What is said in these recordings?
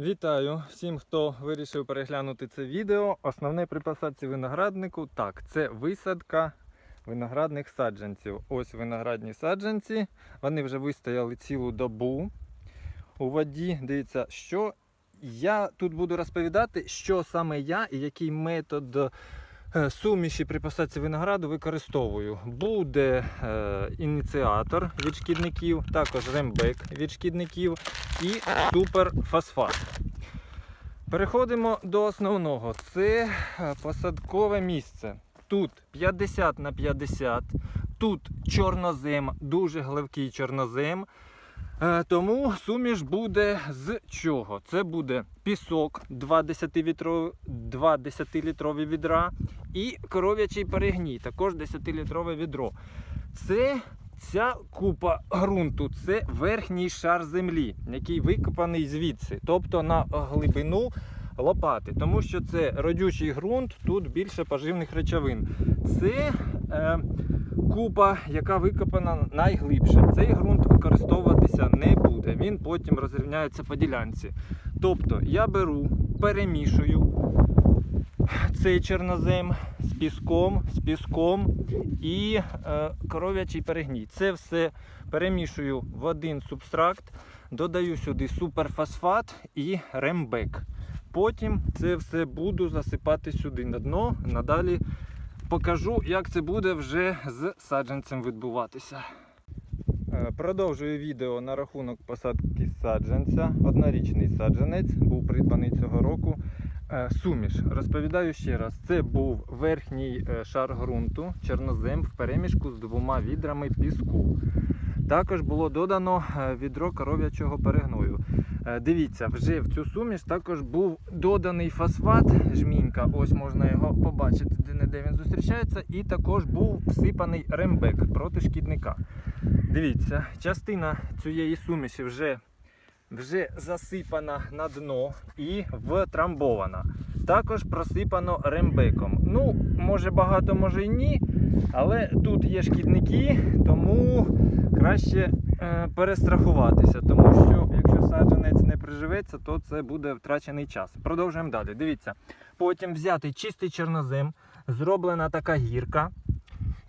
Вітаю всім, хто вирішив переглянути це відео. Основне при посадці винограднику так, це висадка виноградних саджанців. Ось виноградні саджанці. Вони вже вистояли цілу добу у воді. Дивіться, що я тут буду розповідати, що саме я і який метод е, суміші при посадці винограду використовую. Буде е, ініціатор від шкідників, також рембек від шкідників і суперфосфат. Переходимо до основного. Це е, посадкове місце. Тут 50 на 50, тут чорнозем, дуже гливкий чорнозем. Е, Тому суміш буде з чого? Це буде пісок 2 10-літрові 2 10-літрові відра і коров'ячий перегній, також 10-літрове відро. Це ця купа ґрунту це верхній шар землі, який викопаний звідси, тобто на глибину лопати. Тому що це родючий ґрунт, тут більше поживних речовин. Це е, купа, яка викопана найглибше. Цей ґрунт використовуватися не буде. Він потім розрівняється по ділянці. Тобто я беру, перемішую цей чорнозем з піском, з піском і е, коров'ячий перегній. Це все перемішую в один субстракт, додаю сюди суперфосфат і рембек. Потім це все буду засипати сюди на дно. Надалі покажу, як це буде вже з саджанцем відбуватися. Е, Продовжую відео на рахунок посадки саджанця. Однорічний саджанець був придбаний цього року. Е, Суміш. Розповідаю ще раз. Це був верхній е, шар ґрунту, чорнозем в перемішку з двома відрами піску. Також було додано е, відро коров'ячого перегною. Дивіться, вже в цю суміш також був доданий фосфат, жмінька, ось можна його побачити, де-не-де він зустрічається, і також був всипаний рембек проти шкідника. Дивіться, частина цієї суміші вже, вже засипана на дно і втрамбована. Також просипано рембеком. Ну, може багато, може і ні. Але тут є шкідники, тому краще е, перестрахуватися. Тому що якщо саджанець не приживеться, то це буде втрачений час. Продовжуємо далі. Дивіться. Потім взяти чистий чорнозем, зроблена така гірка.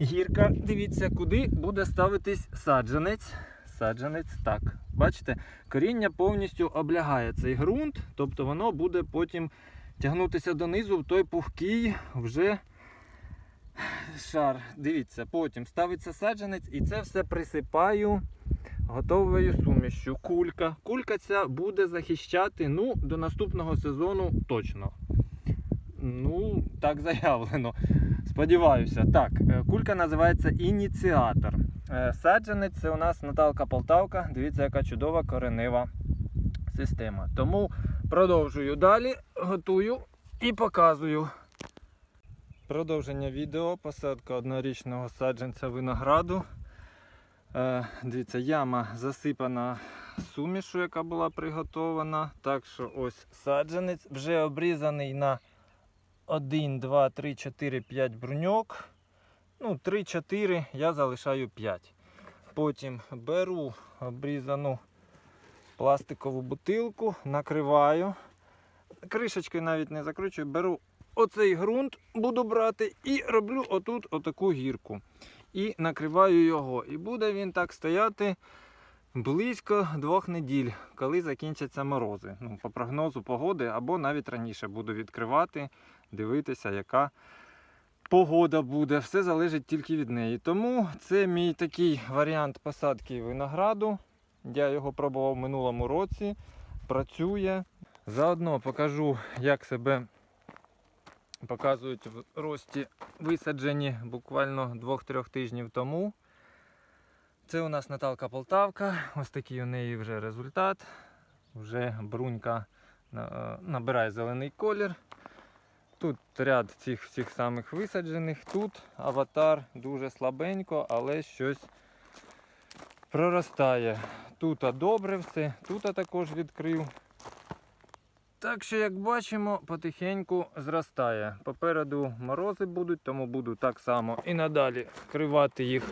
Гірка, дивіться, куди буде ставитись саджанець. Саджанець так. Бачите, коріння повністю облягає цей ґрунт, тобто воно буде потім тягнутися донизу в той пухкий вже шар. Дивіться, потім ставиться саджанець і це все присипаю готовою сумішю. Кулька. Кулька ця буде захищати ну, до наступного сезону точно. Ну, так заявлено. Сподіваюся. Так, е, кулька називається ініціатор. Е, Саджанець це у нас Наталка Полтавка. Дивіться, яка чудова коренева система. Тому продовжую далі, готую і показую. Продовження відео, посадка однорічного саджанця винограду. Е, дивіться, яма засипана сумішу, яка була приготована. Так що ось саджанець вже обрізаний на 1, 2, 3, 4, 5 бруньок. Ну, 3-4 я залишаю 5. Потім беру обрізану пластикову бутилку, накриваю. Кришечкою навіть не закручую, беру оцей ґрунт, буду брати і роблю отут отаку гірку. І накриваю його. І буде він так стояти близько двох неділь, коли закінчаться морози. Ну, по прогнозу погоди, або навіть раніше буду відкривати, дивитися, яка погода буде. Все залежить тільки від неї. Тому це мій такий варіант посадки винограду. Я його пробував в минулому році. Працює. Заодно покажу, як себе показують в рості висаджені буквально 2-3 тижнів тому. Це у нас Наталка Полтавка. Ось такий у неї вже результат. Вже брунька е, набирає зелений колір. Тут ряд цих всіх самих висаджених. Тут аватар дуже слабенько, але щось проростає. Тут добре все, тут також відкрив. Так що, як бачимо, потихеньку зростає. Попереду морози будуть, тому буду так само і надалі вкривати їх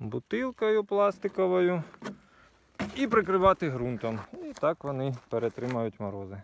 бутилкою пластиковою і прикривати ґрунтом. І так вони перетримають морози.